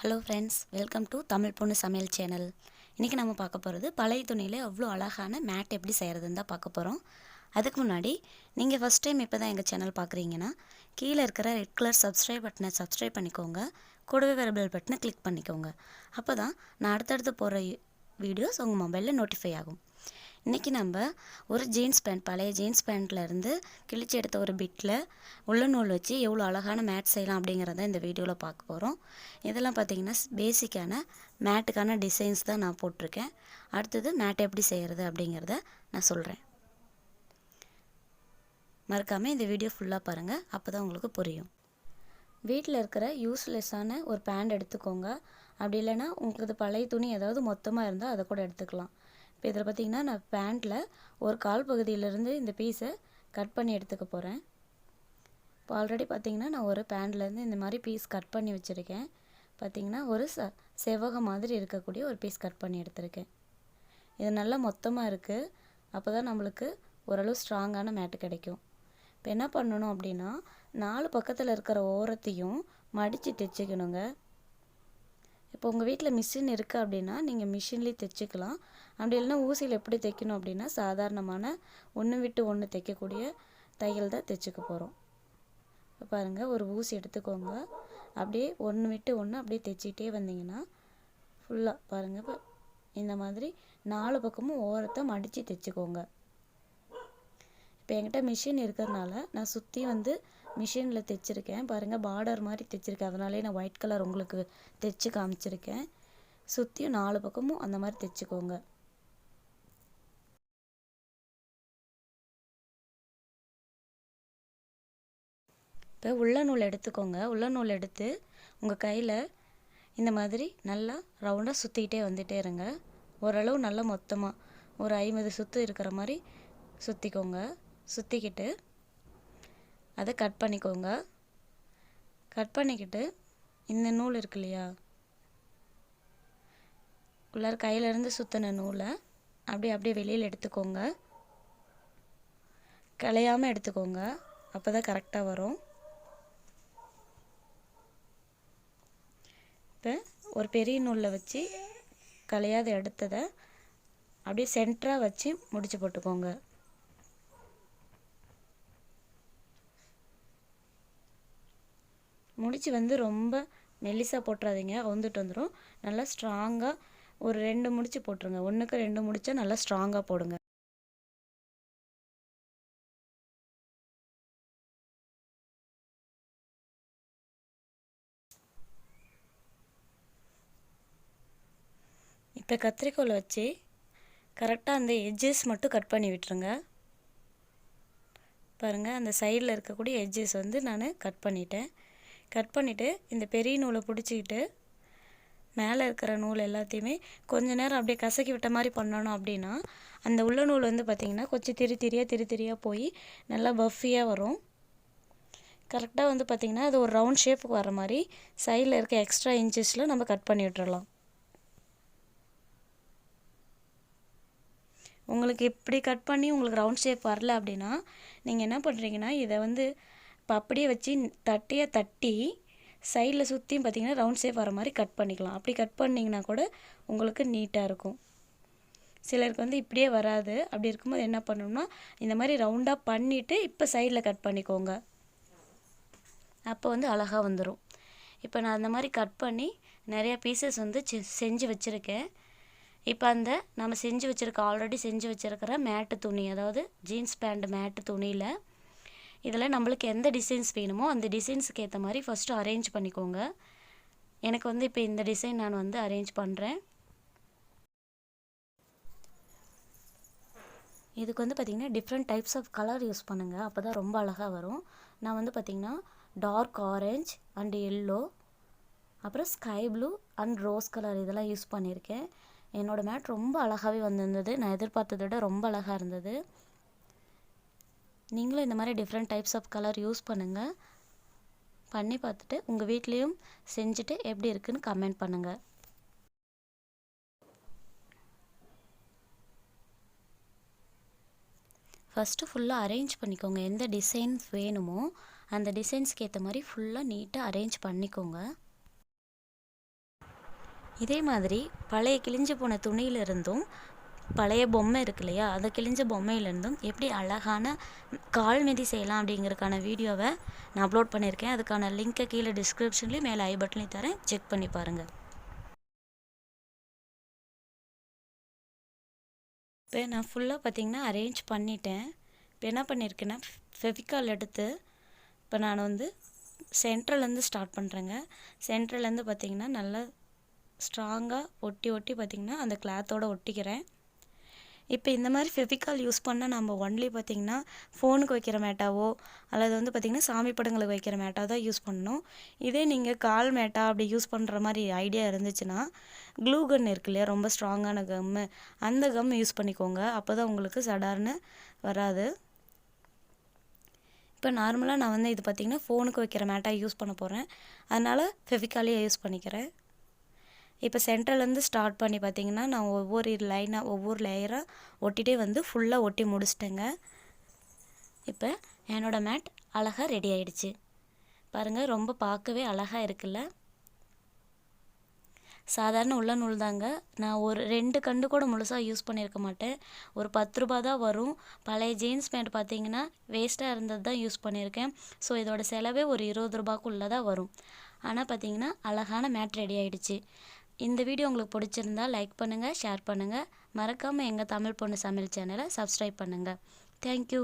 Hello friends welcome to Tamil பொண்ணு சமையல் channel இன்றைக்கி நம்ம பார்க்க போகிறது பழைய துணியில் அவ்வளோ அழகான மேட் எப்படி செய்கிறதுன்னு தான் பார்க்க போகிறோம் அதுக்கு முன்னாடி நீங்கள் ஃபஸ்ட் டைம் இப்போ தான் எங்கள் சேனல் பார்க்குறீங்கன்னா கீழே இருக்கிற ரெட் கலர் சப்ஸ்கிரைப் பட்டனை சப்ஸ்கிரைப் பண்ணிக்கோங்க. கூடவே வர பெல் பட்டனை கிளிக் பண்ணிக்கோங்க. அப்போ தான் நான் அடுத்தடுத்து போகிற வீடியோஸ் உங்கள் மொபைலில் நோட்டிஃபை ஆகும். இன்றைக்கி நம்ம ஒரு ஜீன்ஸ் பேண்ட் பழைய ஜீன்ஸ் பேண்ட்லேருந்து கிழிச்சு எடுத்த ஒரு பிட்டில் உள்ள நூல் வச்சு எவ்வளோ அழகான மேட் செய்யலாம் அப்படிங்கிறத இந்த வீடியோவில் பார்க்க போகிறோம் இதெல்லாம் பார்த்திங்கன்னா பேசிக்கான மேட்டுக்கான டிசைன்ஸ் தான் நான் போட்டிருக்கேன். அடுத்தது மேட் எப்படி செய்கிறது அப்படிங்கிறத நான் சொல்கிறேன் மறக்காமல் இந்த வீடியோ ஃபுல்லாக பாருங்கள் அப்போ தான் உங்களுக்கு புரியும். வீட்டில் இருக்கிற யூஸ்லெஸ்ஸான ஒரு பேண்ட் எடுத்துக்கோங்க. அப்படி இல்லைன்னா உங்களுக்கு பழைய துணி ஏதாவது மொத்தமாக இருந்தால் அதை கூட எடுத்துக்கலாம். இப்போ இதில் பார்த்திங்கன்னா நான் பேண்ட்டில் ஒரு கால் பகுதியிலேருந்து இந்த பீஸை கட் பண்ணி எடுத்துக்க போகிறேன். இப்போ ஆல்ரெடி பார்த்திங்கன்னா நான் ஒரு பேண்ட்லேருந்து இந்த மாதிரி பீஸ் கட் பண்ணி வச்சுருக்கேன். பார்த்திங்கன்னா ஒரு ச செவக மாதிரி இருக்கக்கூடிய ஒரு பீஸ் கட் பண்ணி எடுத்திருக்கேன். இது நல்லா மொத்தமாக இருக்குது. அப்போ தான் நம்மளுக்கு ஓரளவு ஸ்ட்ராங்கான மேட்டு கிடைக்கும். இப்போ என்ன பண்ணணும் அப்படின்னா நாலு பக்கத்தில் இருக்கிற ஓரத்தையும் மடித்து தைச்சிக்கணுங்க. இப்போ உங்கள் வீட்டில் மிஷின் இருக்குது அப்படின்னா நீங்கள் மிஷின்லேயே தைச்சிக்கலாம். அப்படி இல்லைன்னா ஊசியில் எப்படி தைக்கணும் அப்படின்னா சாதாரணமான ஒன்று விட்டு ஒன்று தைக்கக்கூடிய தையல் தான் தைச்சிக்க போகிறோம் இப்போ பாருங்கள் ஒரு ஊசி எடுத்துக்கோங்க. அப்படியே ஒன்று விட்டு ஒன்று அப்படியே தைச்சிக்கிட்டே வந்தீங்கன்னா ஃபுல்லாக பாருங்கள் இப்போ இந்த மாதிரி நாலு பக்கமும் ஓரத்தை மடித்து தைச்சிக்கோங்க. இப்போ என்கிட்ட மிஷின் இருக்கிறதுனால நான் சுற்றி வந்து மிஷினில் தைச்சிருக்கேன். பாருங்கள் பார்டர் மாதிரி தைச்சிருக்கேன். அதனாலே நான் ஒயிட் கலர் உங்களுக்கு தைச்சி காமிச்சிருக்கேன். சுற்றியும் நாலு பக்கமும் அந்த மாதிரி தைச்சிக்கோங்க. இப்போ உள்ள நூல் எடுத்துக்கோங்க. உள்ள நூல் எடுத்து உங்கள் கையில் இந்த மாதிரி நல்லா ரவுண்டாக சுற்றிக்கிட்டே வந்துகிட்டே இருங்க. ஓரளவு நல்லா மொத்தமாக ஒரு ஐம்பது சுற்று இருக்கிற மாதிரி சுற்றிக்கோங்க சுற்றிக்கிட்டு அதை கட் பண்ணிக்கோங்க. கட் பண்ணிக்கிட்டு இந்த நூல் இருக்கு இல்லையா? உள்ளார கையிலேருந்து சுற்றின நூலை அப்படியே அப்படியே வெளியில் எடுத்துக்கோங்க. கலையாமல் எடுத்துக்கோங்க. அப்போ தான் கரெக்டாக வரும். இப்போ ஒரு பெரிய நூலில் வச்சு களையாத எடுத்ததை அப்படியே சென்டராக வச்சு முடிச்சு போட்டுக்கோங்க. முடிச்சு வந்து ரொம்ப மெல்லிசாக போட்டுறாதீங்க. வந்துட்டு வந்துடும் நல்லா ஸ்ட்ராங்காக ஒரு ரெண்டு முடிச்சு போட்டுருங்க. ஒன்றுக்கு ரெண்டு முடிச்சா நல்லா ஸ்ட்ராங்காக போடுங்க. இப்போ கத்திரிக்கோலை வச்சு கரெக்டாக அந்த எட்ஜஸ் மட்டும் கட் பண்ணி விட்டுருங்க. பாருங்கள் அந்த சைடில் இருக்கக்கூடிய எட்ஜஸ் வந்து நான் கட் பண்ணிட்டேன். கட் பண்ணிவிட்டு இந்த பெரிய நூலை பிடிச்சிக்கிட்டு மேலே இருக்கிற நூல் எல்லாத்தையுமே கொஞ்ச நேரம் அப்படியே கசக்கி விட்ட மாதிரி பண்ணணும் அப்படின்னா அந்த உள்ள நூல் வந்து பார்த்திங்கன்னா கொஞ்சம் திரி திரியாக திரி திரியாக போய் நல்லா பஃபியாக வரும். கரெக்டாக வந்து பார்த்திங்கன்னா அது ஒரு ரவுண்ட் ஷேப்புக்கு வர மாதிரி சைடில் இருக்க எக்ஸ்ட்ரா இன்ச்சஸில் நம்ம கட் பண்ணி விட்டுறலாம். உங்களுக்கு இப்படி கட் பண்ணி உங்களுக்கு ரவுண்ட் ஷேப் வரல அப்படின்னா நீங்கள் என்ன பண்ணுறீங்கன்னா இதை வந்து இப்போ அப்படியே வச்சு தட்டையை தட்டி சைடில் சுற்றியும் பார்த்திங்கன்னா ரவுண்ட் ஷேப் வர மாதிரி கட் பண்ணிக்கலாம். அப்படி கட் பண்ணிங்கன்னா கூட உங்களுக்கு நீட்டாக இருக்கும். சிலருக்கு வந்து இப்படியே வராது. அப்படி இருக்கும்போது என்ன பண்ணணும்னா இந்த மாதிரி ரவுண்டாக பண்ணிவிட்டு இப்போ சைடில் கட் பண்ணிக்கோங்க. அப்போ வந்து அழகாக வந்துடும் இப்போ நான் அந்த மாதிரி கட் பண்ணி நிறையா பீசஸ் வந்து செஞ்சு வச்சுருக்கேன். இப்போ அந்த நம்ம செஞ்சு வச்சுருக்க ஆல்ரெடி செஞ்சு வச்சுருக்கிற மேட்டு துணி அதாவது ஜீன்ஸ் பேண்ட் மேட்டு துணியில் இதில் நம்மளுக்கு எந்த டிசைன்ஸ் வேணுமோ அந்த டிசைன்ஸுக்கு ஏற்ற மாதிரி ஃபஸ்ட்டு அரேஞ்ச் பண்ணிக்கோங்க. எனக்கு வந்து இப்போ இந்த டிசைன் நான் வந்து அரேஞ்ச் பண்ணுறேன் இதுக்கு வந்து பார்த்திங்கன்னா different types of colour use பண்ணுங்கள் அப்போ தான் ரொம்ப அழகாக வரும். நான் வந்து பார்த்திங்கன்னா டார்க் ஆரஞ்ச் அண்ட் எல்லோ அப்புறம் sky blue and rose colour இதெல்லாம் யூஸ் பண்ணியிருக்கேன். என்னோடய மேட் ரொம்ப அழகாகவே வந்திருந்தது. நான் எதிர்பார்த்ததை விட ரொம்ப அழகாக இருந்தது. நீங்களும் இந்த மாதிரி different types of colour use பண்ணுங்கள் பண்ணி பார்த்துட்டு உங்கள் வீட்லேயும் செஞ்சுட்டு எப்படி இருக்குன்னு கமெண்ட் பண்ணுங்கள் ஃபஸ்ட்டு ஃபுல்லாக அரேஞ்ச் பண்ணிக்கோங்க. எந்த டிசைன்ஸ் வேணுமோ அந்த டிசைன்ஸ்க்கு ஏற்ற மாதிரி ஃபுல்லாக நீட்டாக அரேஞ்ச் பண்ணிக்கோங்க. இதே மாதிரி பழைய கிழிஞ்சு போன துணியிலிருந்தும் பழைய பொம்மை இருக்கு இல்லையா? அதை கிழிஞ்ச பொம்மையிலேருந்தும் எப்படி அழகான கால் மிதி செய்யலாம் அப்படிங்கிறதுக்கான வீடியோவை நான் அப்லோட் பண்ணியிருக்கேன். அதுக்கான லிங்க்கை கீழே டிஸ்கிரிப்ஷன்லேயும் மேலே ஐ பட்டன்லையும் தரேன். செக் பண்ணி பாருங்கள் இப்போ நான் ஃபுல்லாக பார்த்திங்கன்னா அரேஞ்ச் பண்ணிட்டேன். இப்போ என்ன பண்ணியிருக்கேன்னா ஃபெவிகால் எடுத்து இப்போ நான் வந்து சென்ட்ரலேருந்து ஸ்டார்ட் பண்ணுறேங்க சென்ட்ரலேருந்து பார்த்திங்கன்னா நல்லா ஸ்ட்ராங்காக ஒட்டி ஒட்டி பார்த்திங்கன்னா அந்த கிளாத்தோடு ஒட்டிக்கிறேன். இப்போ இந்த மாதிரி ஃபெவிக்கால் யூஸ் பண்ணால் நம்ம ஒன்லி பார்த்திங்கன்னா ஃபோனுக்கு வைக்கிற மேட்டாவோ அல்லது வந்து பார்த்திங்கன்னா சாமி படங்களுக்கு வைக்கிற மேட்டா தான் யூஸ் பண்ணணும். இதே நீங்கள் கால் மேட்டா அப்படி யூஸ் பண்ணுற மாதிரி ஐடியா இருந்துச்சுன்னா க்ளூ கன் இருக்கு இல்லையா ரொம்ப ஸ்ட்ராங்கான கம்மு அந்த கம் யூஸ் பண்ணிக்கோங்க. அப்போ தான் உங்களுக்கு சடார்னு வராது. இப்போ நார்மலாக நான் வந்து இது பார்த்திங்கன்னா ஃபோனுக்கு வைக்கிற மேட்டாக யூஸ் பண்ண போகிறேன் அதனால் ஃபெவிகாலே யூஸ் பண்ணிக்கிறேன். இப்போ சென்ட்ரலேருந்து ஸ்டார்ட் பண்ணி பார்த்தீங்கன்னா நான் ஒவ்வொரு லைனாக ஒவ்வொரு லேயராக ஒட்டிகிட்டே வந்து ஃபுல்லாக ஒட்டி முடிச்சிட்டேங்க. இப்போ என்னோடய மேட் அழகாக ரெடி ஆயிடுச்சு. பாருங்கள் ரொம்ப பார்க்கவே அழகாக இருக்குல்ல? சாதாரண உள்ள நூல் தாங்க. நான் ஒரு ரெண்டு கண்டு கூட முழுசாக யூஸ் பண்ணியிருக்க மாட்டேன். ஒரு பத்து ரூபா தான் வரும். பழைய ஜீன்ஸ் பேண்ட் பார்த்தீங்கன்னா வேஸ்ட்டாக இருந்தது தான் யூஸ் பண்ணியிருக்கேன். ஸோ இதோட செலவே ஒரு இருபது ரூபாய்க்குள்ளே தான் வரும். ஆனால் பார்த்தீங்கன்னா அழகான மேட் ரெடி ஆகிடுச்சு இந்த வீடியோ உங்களுக்கு பிடிச்சிருந்தா லைக் பண்ணுங்கள் ஷேர் பண்ணுங்கள் மறக்காமல் எங்கள் தமிழ் பொண்ணு சமையல் சேனலை சப்ஸ்கிரைப் பண்ணுங்கள் தேங்க்யூ